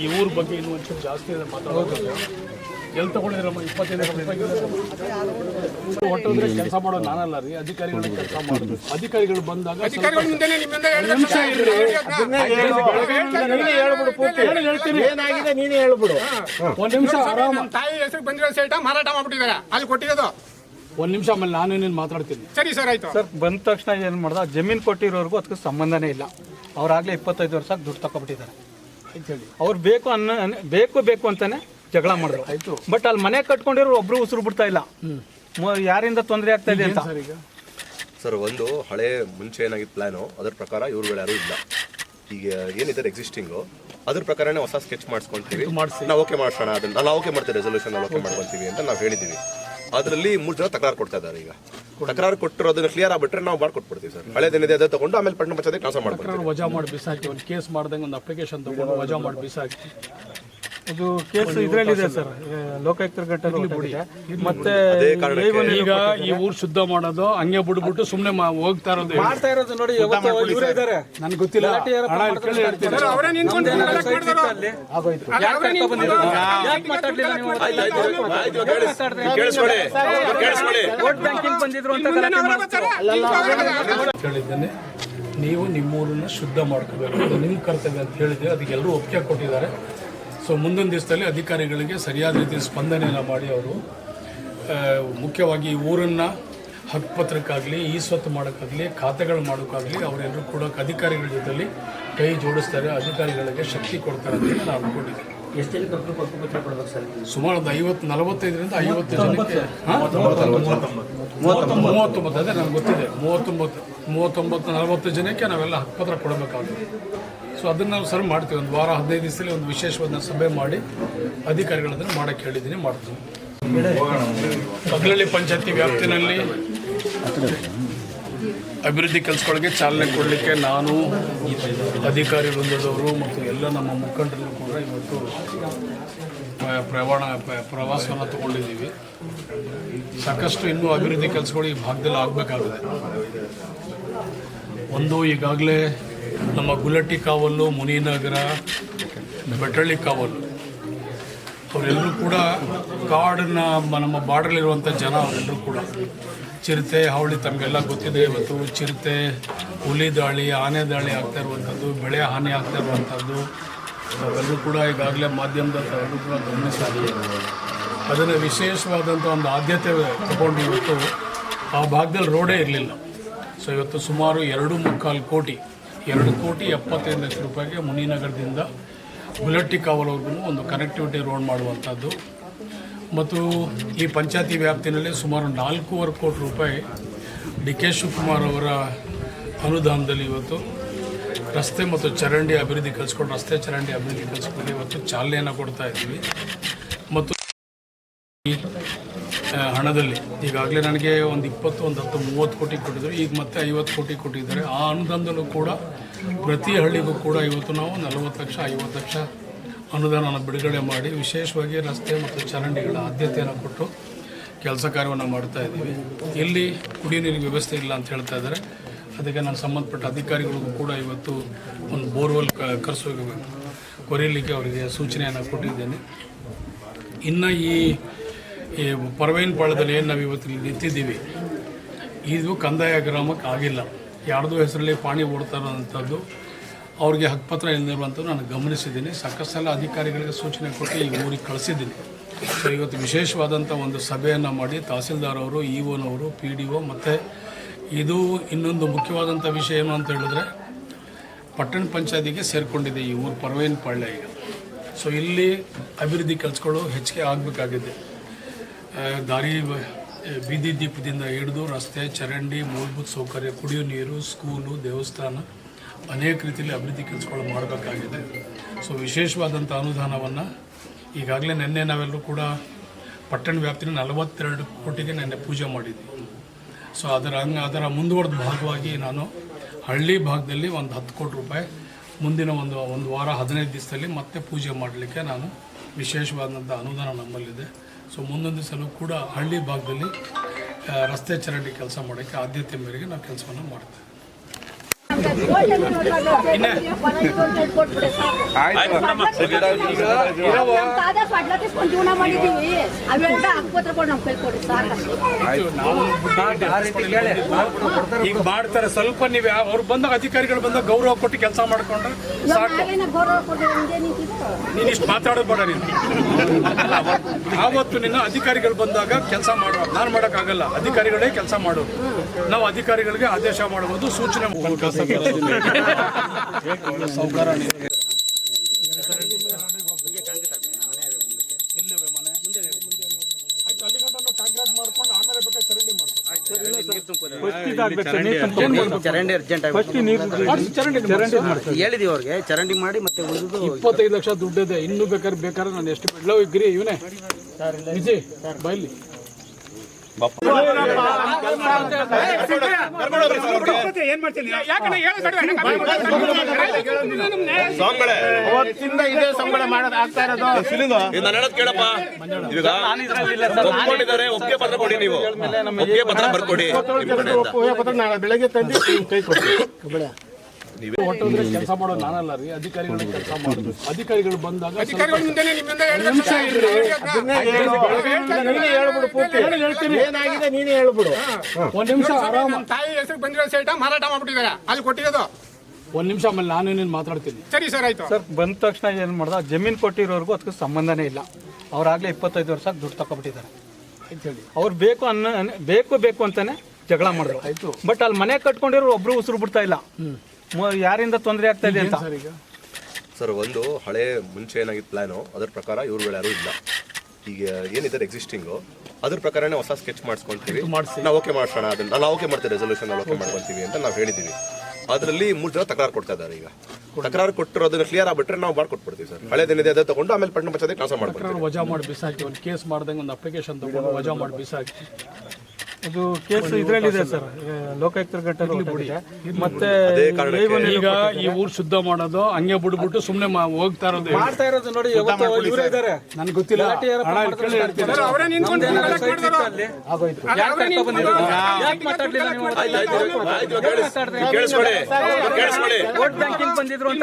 ಈ ಊರ ಬಗ್ಗೆ ಇನ್ನೂ ಒಂಚೂರು ಜಾಸ್ತಿ ಇದೆ ಮಾತಾಡೋದು ಎಲ್ಲಿ ತಗೊಂಡಿದ್ರಮ್ಮ ಇಪ್ಪತ್ತೈದು ಹೊಟ್ಟೆ ಕೆಲಸ ಮಾಡೋದು ನಾನಲ್ಲ ರೀ ಅಧಿಕಾರಿಗಳ ಕೆಲಸ ಮಾಡೋದು ಅಧಿಕಾರಿಗಳು ಬಂದಾಗ ಹೇಳ್ತೀನಿ. ಏನಾಗಿದೆ ನೀನೇ ಹೇಳ್ಬಿಡು. ಒಂದ್ ನಿಮಿಷ ಆರಾಮ. ತಾಯಿ ಹೆಸರು ಬಂದಿರೋ ಸೈಟ ಮಾರಾಟ ಮಾಡ್ಬಿಟ್ಟಿದ್ದಾರೆ. ಅಲ್ಲಿ ಕೊಟ್ಟಿರೋದು. ಒಂದ್ ನಿಮಿಷ ಆಮೇಲೆ ನಾನು ನೀನು ಮಾತಾಡ್ತೀನಿ. ಸರಿ ಸರ್ ಆಯ್ತು. ಸರ್ ಬಂದ ತಕ್ಷಣ ಏನು ಮಾಡ್ದ ಜಮೀನು ಕೊಟ್ಟಿರೋರ್ಗೂ ಅದಕ್ಕೆ ಸಂಬಂಧನೇ ಇಲ್ಲ. ಅವ್ರಾಗಲೇ ಇಪ್ಪತ್ತೈದು ವರ್ಷ ದುಡ್ಡು ತಗೊಬಿಟ್ಟಿದ್ದಾರೆ ಹೇಳಿ ಅವ್ರು ಬೇಕು ಅನ್ನೋ ಬೇಕು ಬೇಕು ಅಂತಾನೆ ಜಗಳ ಮಾಡಿದ್ರು. ಆಯ್ತು. ಬಟ್ ಅಲ್ಲಿ ಮನೆ ಕಟ್ಕೊಂಡಿರೋ ಒಬ್ರು ಉಸಿರು ಬಿಡ್ತಾ ಇಲ್ಲ. ಮ- ಯಾರಿಂದ ತೊಂದರೆ ಆಗ್ತಾ ಇದೆ ಅಂತ. ಸರ್ ಈಗ? ಸರ್ ಒಂದು ಹಳೆ ಮುಂಚೆ ಏನಾಗಿತ್ತು ಪ್ಲಾನು ಅದ್ರ ಪ್ರಕಾರ ಇವ್ರುಗಳು ಯಾರು ಇಲ್ಲ. ಈಗ ಏನಿದ್ದಾರೆ ಎಕ್ಸಿಸ್ಟಿಂಗು ಅದ್ರ ಪ್ರಕಾರನೇ ಹೊಸ ಸ್ಕೆಚ್ ಮಾಡಿಸ್ಕೊಂತೀವಿ. ಮಾಡ್ಸಿ. ನಾವು ಓಕೆ ಮಾಡ್ಸೋಣ ಅದನ್ನ ನಾವು ಓಕೆ ಮಾಡ್ತೀವಿ ರೆಸೊಲ್ಯೂಷನ್ ಓಕೆ ಮಾಡ್ಕೊಂತೀವಿ ಅಂತ ನಾವು ಹೇಳಿದ್ದೀವಿ. ಅದರಲ್ಲಿ ಮೂರು ಜನ ತಕರಾರು ಕೊಡ್ತಾ ಇದ್ದಾರೆ ಈಗ. ತಕರಾರು ಕೊಟ್ಟಿರೋದನ್ನ ಕ್ಲಿಯರ್ ಆಗ್ಬಿಟ್ರೆ ನಾವು ಮಾಡ್ಕೊಟ್ಬಿಡ್ತೀವಿ ಸರ್. ಹಳೇದೇನಿದೆ ಅದೇ ತಗೊಂಡು ಆಮೇಲೆ ಪಟ್ಟಣ ಪಂಚಾಯತ್ ಮಾಡ್ಕೊಡ್ತೀವಿ ತಕರಾರು ವಜಾ ಮಾಡಿ ಬಿಸಾಕಿ, ಒಂದು ಕೇಸ್ ಮಾಡ್ದಂಗೆ ಒಂದು ಅಪ್ಲಿಕೇಶನ್ ತಗೊಂಡು ವಜಾ ಮಾಡಿ ಬಿಸಾಕಿ. ಇದು ಕೇಸ್ ಇದರಲ್ಲಿದೆ ಸರ್. ಲೋಕಾಯುಕ್ತರ ಘಟನೆ ಮತ್ತೆ ಈಗ ಈ ಊರು ಶುದ್ಧ ಮಾಡೋದು ಹಂಗೆ ಬಿಡ್ಬಿಟ್ಟು ಸುಮ್ಮನೆ ಹೋಗ್ತಾ ಇರೋದು. ಮಾಡ್ತಾ ಇರೋದು ನೋಡಿ ಇವರೇ ಇದ್ದಾರೆ. ನನ್ಗೆ ಗೊತ್ತಿಲ್ಲ. ಹೇಳಿದ್ದೇನೆ ನೀವು ನಿಮ್ಮೂರನ್ನ ಶುದ್ಧ ಮಾಡ್ಕೋಬೇಕು. ಅದು ನಿಮ್ಮ ಕರ್ತವ್ಯ ಅಂತ ಹೇಳಿದ್ರೆ ಅದಕ್ಕೆ ಎಲ್ಲರೂ ಒಪ್ಪಿಗೆ ಕೊಟ್ಟಿದ್ದಾರೆ. ಸೊ ಮುಂದಿನ ದಿವಸದಲ್ಲಿ ಅಧಿಕಾರಿಗಳಿಗೆ ಸರಿಯಾದ ರೀತಿ ಸ್ಪಂದನೆಯನ್ನು ಮಾಡಿ ಅವರು ಮುಖ್ಯವಾಗಿ ಊರನ್ನ ಹಕ್ಕುಪತ್ರಕ್ಕಾಗಲಿ ಈ ಸ್ವತ್ತು ಮಾಡೋಕ್ಕಾಗಲಿ, ಖಾತೆಗಳು ಮಾಡೋಕ್ಕಾಗಲಿ ಅವರೆಲ್ಲರೂ ಕೂಡ ಅಧಿಕಾರಿಗಳ ಜೊತೆಲಿ ಕೈ ಜೋಡಿಸ್ತಾರೆ, ಅಧಿಕಾರಿಗಳಿಗೆ ಶಕ್ತಿ ಕೊಡ್ತಾರೆ ಅಂತ ನಾನು ಅನ್ಕೊಂಡಿದ್ದೀನಿ. ಎಷ್ಟು ಜನಕ್ಕೆ ಹಕ್ಕು ಹಕ್ಕುಪತ್ರ ಕೊಡ್ಬೇಕು ಸರ್? ಸುಮಾರು ಒಂದು ಐವತ್ತು ನಲವತ್ತೈದರಿಂದ ಐವತ್ತು ಜನಕ್ಕೆ? ಮೂವತ್ತೊಂಬತ್ತು. ಅದೇ ನನಗೆ ಗೊತ್ತಿದೆ. ಮೂವತ್ತೊಂಬತ್ತು ಮೂವತ್ತೊಂಬತ್ತು ನಲವತ್ತು ಜನಕ್ಕೆ ನಾವೆಲ್ಲ ಹಕ್ಕುಪತ್ರ ಕೊಡಬೇಕಾಗುತ್ತೆ. ಸೊ ಅದನ್ನು ನಾವು ಸರ್ ಮಾಡ್ತೀವಿ. ಒಂದು ವಾರ ಹದಿನೈದು ದಿವಸದಲ್ಲಿ ಒಂದು ವಿಶೇಷವಾದ ಸಭೆ ಮಾಡಿ ಅಧಿಕಾರಿಗಳದನ್ನು ಮಾಡೋಕ್ಕೆ ಹೇಳಿದ್ದೀನಿ ಮಾಡ್ತೀವಿ ಪಗ್ಲಳ್ಳಿ ಪಂಚಾಯತಿ ವ್ಯಾಪ್ತಿನಲ್ಲಿ ಅಭಿವೃದ್ಧಿ ಕೆಲಸಗಳಿಗೆ ಚಾಲನೆ ಕೊಡಲಿಕ್ಕೆ ನಾನು ಅಧಿಕಾರಿ ವೃಂದದವರು ಮತ್ತು ಎಲ್ಲ ನಮ್ಮ ಮುಖಂಡರು ಕೂಡ ಇವತ್ತು ಪ್ರವಾಣ ಪ್ರವಾಸವನ್ನು ತಗೊಂಡಿದ್ದೀವಿ. ಸಾಕಷ್ಟು ಇನ್ನೂ ಅಭಿವೃದ್ಧಿ ಕೆಲಸಗಳು ಈ ಭಾಗದಲ್ಲಿ ಆಗಬೇಕಾಗಿದೆ. ಒಂದು ಈಗಾಗಲೇ ನಮ್ಮ ಗುಲಟ್ಟಿ ಕಾವಲು, ಮುನಿನಗರ ಬೆಟ್ಟಳ್ಳಿ ಕಾವಲು, ಅವರೆಲ್ಲರೂ ಕೂಡ ಕಾಡನ್ನ ನಮ್ಮ ಬಾರ್ಡರ್ಲಿರುವಂಥ ಜನ ಅವರೆಲ್ಲರೂ ಕೂಡ ಚಿರತೆ ಹಾವಳಿ ತಮಗೆಲ್ಲ ಗೊತ್ತಿದೆ ಇವತ್ತು. ಚಿರತೆ, ಹುಲಿ ದಾಳಿ, ಆನೆ ದಾಳಿ ಆಗ್ತಾ ಇರುವಂಥದ್ದು, ಬೆಳೆ ಹಾನಿ ಆಗ್ತಾ ಇರುವಂಥದ್ದು. ಕೂಡ ಈಗಾಗಲೇ ಮಾಧ್ಯಮದ ಎಲ್ಲರೂ ಕೂಡ ಗಮನಿಸಿದ್ದೀವಿ ಅದನ್ನು ವಿಶೇಷವಾದಂಥ ಒಂದು ಆದ್ಯತೆ ತಗೊಂಡು ಇವತ್ತು ಆ ಭಾಗದಲ್ಲಿ ರೋಡೇ ಇರಲಿಲ್ಲ. ಸೊ ಇವತ್ತು ಸುಮಾರು ಎರಡು ಮುಕ್ಕಾಲು ಕೋಟಿ, ಎರಡು ಕೋಟಿ ಎಪ್ಪತ್ತೈದು ಲಕ್ಷ ರೂಪಾಯಿಗೆ ಮುನಿನಗರದಿಂದ ಬುಲೆಟ್ಟಿ ಕಾವಲ್ವರೆಗೂ ಒಂದು ಕನೆಕ್ಟಿವಿಟಿ ರೋಡ್ ಮಾಡುವಂಥದ್ದು. ಮತ್ತು ಈ ಪಂಚಾಯತಿ ವ್ಯಾಪ್ತಿನಲ್ಲಿ ಸುಮಾರು ನಾಲ್ಕೂವರೆ ಕೋಟಿ ರೂಪಾಯಿ ಡಿ ಕೆ ಶಿವಕುಮಾರ್ ಅವರ ಅನುದಾನದಲ್ಲಿ ಇವತ್ತು ರಸ್ತೆ ಮತ್ತು ಚರಂಡಿ ಅಭಿವೃದ್ಧಿ ಕಲಿಸ್ಕೊಂಡು, ರಸ್ತೆ ಚರಂಡಿ ಅಭಿವೃದ್ಧಿ ಕಲಿಸ್ಕೊಂಡು ಇವತ್ತು ಚಾಲನೆಯನ್ನು ಕೊಡ್ತಾ ಇದ್ದೀವಿ. ಮತ್ತು ಹಣದಲ್ಲಿ ಈಗಾಗಲೇ ನನಗೆ ಒಂದು ಇಪ್ಪತ್ತು, ಒಂದು ಹತ್ತು, ಮೂವತ್ತು ಕೋಟಿ ಕೊಟ್ಟಿದ್ದರು ಈಗ ಮತ್ತೆ ಐವತ್ತು ಕೋಟಿ ಕೊಟ್ಟಿದ್ದಾರೆ. ಆ ಅನುದಾನದಲ್ಲೂ ಕೂಡ ಪ್ರತಿ ಹಳ್ಳಿಗೂ ಕೂಡ ಇವತ್ತು ನಾವು ನಲವತ್ತು ಲಕ್ಷ, ಐವತ್ತು ಲಕ್ಷ ಅನುದಾನನ ಬಿಡುಗಡೆ ಮಾಡಿ ವಿಶೇಷವಾಗಿ ರಸ್ತೆ ಮತ್ತು ಚರಂಡಿಗಳ ಆದ್ಯತೆಯನ್ನು ಕೊಟ್ಟು ಕೆಲಸ ಕಾರ್ಯವನ್ನು ಮಾಡ್ತಾ ಇದ್ದೀವಿ. ಇಲ್ಲಿ ಕುಡಿಯುವ ನೀರಿನ ವ್ಯವಸ್ಥೆ ಇಲ್ಲ ಅಂತ ಹೇಳ್ತಾ ಇದ್ದಾರೆ. ಅದಕ್ಕೆ ನಾನು ಸಂಬಂಧಪಟ್ಟ ಅಧಿಕಾರಿಗಳಿಗೂ ಕೂಡ ಇವತ್ತು ಒಂದು ಬೋರ್ವೆಲ್ ಕರೆಸೋ, ಕೊರೆಯಲಿಕ್ಕೆ ಅವರಿಗೆ ಸೂಚನೆಯನ್ನು ಕೊಟ್ಟಿದ್ದೇನೆ. ಇನ್ನು ಈ ಈ ಪಾಳದಲ್ಲಿ ಏನು ನಾವು ಇವತ್ತು ನಿಂತಿದ್ದೀವಿ, ಇದು ಕಂದಾಯ ಗ್ರಾಮಕ್ಕೆ ಆಗಿಲ್ಲ. ಯಾರ್ದೋ ಹೆಸರಲ್ಲಿ ಪಾಣಿ ಓಡ್ತಾ ಇರೋವಂಥದ್ದು ಅವ್ರಿಗೆ ಹಕ್ಕುಪತ್ರ ಇಲ್ಲದಿರುವಂಥದ್ದು ನಾನು ಗಮನಿಸಿದ್ದೀನಿ. ಸಾಕಷ್ಟು ಸಲ ಅಧಿಕಾರಿಗಳಿಗೆ ಸೂಚನೆ ಕೊಟ್ಟು ಈ ಊರಿಗೆ ಕಳಿಸಿದ್ದೀನಿ. ಸೊ ಇವತ್ತು ವಿಶೇಷವಾದಂಥ ಒಂದು ಸಭೆಯನ್ನು ಮಾಡಿ ತಹಸೀಲ್ದಾರ್ ಅವರು ಇ ಒನವರು ಪಿ ಡಿ ಒ ಮತ್ತು ಇದು ಇನ್ನೊಂದು ಮುಖ್ಯವಾದಂಥ ವಿಷಯ ಏನು ಅಂತ ಹೇಳಿದ್ರೆ ಪಟ್ಟಣ ಪಂಚಾಯತಿಗೆ ಸೇರಿಕೊಂಡಿದೆ ಈ ಊರು ಪರ್ವೇನ್ ಪಾಳ್ಯ ಈಗ. ಸೊ ಇಲ್ಲಿ ಅಭಿವೃದ್ಧಿ ಕೆಲಸಗಳು ಹೆಚ್ಚಿಗೆ ಆಗಬೇಕಾಗಿದೆ. ದಾರಿ ಬೀದಿ ದೀಪದಿಂದ ಹಿಡಿದು ರಸ್ತೆ, ಚರಂಡಿ, ಮೂಲಭೂತ ಸೌಕರ್ಯ, ಕುಡಿಯೋ ನೀರು, ಸ್ಕೂಲು, ದೇವಸ್ಥಾನ ಅನೇಕ ರೀತಿಯಲ್ಲಿ ಅಭಿವೃದ್ಧಿ ಕೆಲಸಗಳು ಮಾಡಬೇಕಾಗಿದೆ. ಸೊ ವಿಶೇಷವಾದಂಥ ಅನುದಾನವನ್ನು ಈಗಾಗಲೇ ನಿನ್ನೆ ನಾವೆಲ್ಲರೂ ಕೂಡ ಪಟ್ಟಣ ವ್ಯಾಪ್ತಿನ ನಲವತ್ತೆರಡು ಕೋಟಿಗೆ ನಿನ್ನೆ ಪೂಜೆ ಮಾಡಿದ್ವಿ. ಸೊ ಅದರ ಹಂಗ ಅದರ ಮುಂದುವರೆದ ಭಾಗವಾಗಿ ನಾನು ಹಳ್ಳಿ ಭಾಗದಲ್ಲಿ ಒಂದು ಹತ್ತು ಕೋಟಿ ರೂಪಾಯಿ ಮುಂದಿನ ಒಂದು ಒಂದು ವಾರ, ಹದಿನೈದು ದಿವಸದಲ್ಲಿ ಮತ್ತೆ ಪೂಜೆ ಮಾಡಲಿಕ್ಕೆ ನಾನು ವಿಶೇಷವಾದಂಥ ಅನುದಾನ ನಮ್ಮಲ್ಲಿದೆ. ಸೊ ಮುಂದೊಂದು ಸಲ ಕೂಡ ಹಳ್ಳಿ ಭಾಗದಲ್ಲಿ ರಸ್ತೆ ಚರಂಡಿ ಕೆಲಸ ಮಾಡೋಕ್ಕೆ ಆದ್ಯತೆ ಮೇರೆಗೆ ನಾವು ಕೆಲಸವನ್ನು ಮಾಡ್ತೇವೆ. ಜೀವನ ಮಾಡಿದೀವಿ ಅವೆಲ್ಲ ಹಕ್ಕೋತ್ರ ನಮ್ ಕೈ ಕೊಡಿ ಸಾಕಷ್ಟು. ಈಗ ಮಾಡ್ತಾರೆ ಸ್ವಲ್ಪ ನೀವೇ ಅವ್ರು ಬಂದಾಗ ಅಧಿಕಾರಿಗಳು ಬಂದಾಗ ಗೌರವ ಕೊಟ್ಟು ಕೆಲಸ ಮಾಡ್ಕೊಂಡು ನೀನು ಇಷ್ಟು ಮಾತಾಡೋದು ಬೇಡ ನೀನು. ಆವತ್ತು ನಿನ್ನ ಅಧಿಕಾರಿಗಳು ಬಂದಾಗ ಕೆಲಸ ಮಾಡುವ ನಾನು ಮಾಡೋಕ್ಕಾಗಲ್ಲ. ಅಧಿಕಾರಿಗಳೇ ಕೆಲಸ ಮಾಡೋದು. ನಾವು ಅಧಿಕಾರಿಗಳಿಗೆ ಆದೇಶ ಮಾಡಬಹುದು ಸೂಚನೆ ಚರಂಡಿ ಅವ್ರಿಗೆ ಚರಂಡಿ ಮಾಡಿ ಮತ್ತೆ ಉಳಿದು ಇಪ್ಪತ್ತೈದು ಲಕ್ಷ ದುಡ್ಡಿದೆ. ಇನ್ನು ಬೇಕಾದ್ರೆ ಬೇಕಾದ್ರೆ ನಾನು ಎಷ್ಟು ಬಿಡ್ಲೋ ಇಗ್ರಿ ಇವನೇ. ಬೈಲಿ. ಅವತ್ತಿಂದ ಇದೇ ಸಂಬಳ ಮಾಡೋದು ಆಗ್ತಾ ಇರೋದು. ಇದು ನಾನು ಹೇಳೋದು ಕೇಳಪ್ಪ. ಈಗ ಒಪ್ಕೊಂಡಿದ್ದಾರೆ. ಒಪ್ಪಿಗೆ ಪತ್ರ ಕೊಡಿ ನೀವು. ಒಪ್ಪಿಗೆ ಪತ್ರ ಬರ್ಕೊಡಿ ಬೆಳಗ್ಗೆ ತಂದು ಕೈ ಹೊಟ್ಟೋದ್ರೆ ಕೆಲಸ ಮಾಡೋದು ನಾನಲ್ಲ ರೀ ಅಧಿಕಾರಿಗಳು ಕೆಲಸ ಮಾಡೋದು. ಅಧಿಕಾರಿಗಳು ಬಂದಾಗ ಏನಾಗಿದೆ ನೀನೇ ಹೇಳ್ಬಿಡು. ಒಂದ್ ನಿಮಿಷ ಆರಾಮ. ತಾಯಿ ಹೆಸರು ಬಂದಿರೋ ಸೈಟ ಮಾರಾಟ ಮಾಡ್ಬಿಟ್ಟಿದ್ದಾರೆ. ಅಲ್ಲಿ ಕೊಟ್ಟಿರೋದು. ಒಂದ್ ನಿಮಿಷ ಆಮೇಲೆ ನಾನು ನೀನು ಮಾತಾಡ್ತೀನಿ. ಸರಿ ಸರ್ ಆಯ್ತು. ಸರ್ ಬಂದ ತಕ್ಷಣ ಏನು ಮಾಡ್ದ? ಜಮೀನ್ ಕೊಟ್ಟಿರೋರ್ಗೂ ಅದಕ್ಕೆ ಸಂಬಂಧನೇ ಇಲ್ಲ. ಅವ್ರಾಗಲೇ ಇಪ್ಪತ್ತೈದು ವರ್ಷ ದುಡ್ಡು ತಗೊಬಿಟ್ಟಿದ್ದಾರೆ ಅವ್ರು ಬೇಕು ಅನ್ನೋ ಬೇಕು ಬೇಕು ಅಂತಾನೆ ಜಗಳ ಮಾಡಿದ್ರು. ಆಯ್ತು. ಬಟ್ ಅಲ್ಲಿ ಮನೆ ಕಟ್ಕೊಂಡಿರೋ ಒಬ್ರು ಉಸಿರು ಬಿಡ್ತಾ ಇಲ್ಲ. ಮ- ಯಾರಿಂದ ತೊಂದರೆ ಆಗ್ತಾ ಇದೆ ಅಂತ? ಸರ್ ಈಗ? ಸರ್ ಒಂದು ಹಳೆ ಮುಂಚೆ ಏನಾಗಿತ್ತು ಪ್ಲಾನು ಅದ್ರ ಪ್ರಕಾರ ಇವ್ರುಗಳು ಯಾರು ಇಲ್ಲ. ಈಗ ಏನಿದ್ದಾರೆ ಎಕ್ಸಿಸ್ಟಿಂಗು ಅದ್ರ ಪ್ರಕಾರನೇ ಹೊಸ ಸ್ಕೆಚ್ ಮಾಡಿಸ್ಕೊಂತೀವಿ. ನಾವು ಓಕೆ ಮಾಡ್ಸೋಣ ಅದನ್ನ ನಾವು ಓಕೆ ಮಾಡ್ತೀವಿ ರೆಸೊಲ್ಯೂಷನ್ ಓಕೆ ಮಾಡ್ಕೊಂತೀವಿ ಅಂತ ನಾವು ಹೇಳಿದ್ದೀವಿ ಅದರಲ್ಲಿ ಮೂರು ಜನ ತಕರಾರು ಕೊಡ್ತಾ ಇದ್ದಾರೆ ಈಗ. ತಕರಾರು ಕೊಟ್ಟಿರೋದನ್ನ ಕ್ಲಿಯರ್ ಆಗ್ಬಿಟ್ರೆ ನಾವು ಮಾಡ್ಕೊಟ್ಬಿಡ್ತೀವಿ ಸರ್. ಹಳೇದೇನಿದೆ ಅದೇ ತಗೊಂಡು ಆಮೇಲೆ ಪಟ್ಟಣ ಪಂಚಾಯತ್ ಟ್ರಾನ್ಸ್ಫರ್ ಮಾಡ್ಕೊಡ್ತೀವಿ ನಾನು ವಜಾ ಮಾಡಿ ಬಿಸಾಕಿ ಒಂದು ಕೇಸ್ ಮಾಡ್ದಂಗೆ ಒಂದು ಅಪ್ಲಿಕೇಶನ್ ತಗೊಂಡು ವಜಾ ಮಾಡಿ ಬಿಸಾಕಿ. ಇದು ಕೇಸ್ ಇದ್ರಲ್ಲಿದೆ ಸರ್. ಲೋಕಾಯುಕ್ತರ ಗಂಟೆ ಮತ್ತೆ ಅದೇ ಈಗ ಈ ಊರು ಶುದ್ಧ ಮಾಡೋದು ಹಂಗೆ ಬಿಡ್ಬಿಟ್ಟು ಸುಮ್ಮನೆ ಹೋಗ್ತಾ ಇರೋದು ಮಾಡ್ತಾ ಇರೋದು ನೋಡಿ ಯಾವತ್ತೋ ಇವರೇ ಇದ್ದಾರೆ. ನನಗೆ ಗೊತ್ತಿಲ್ಲ. ವೋಟ್ ಬ್ಯಾಂಕಿಂಗ್ ಬಂದಿದ್ರು ಅಂತ.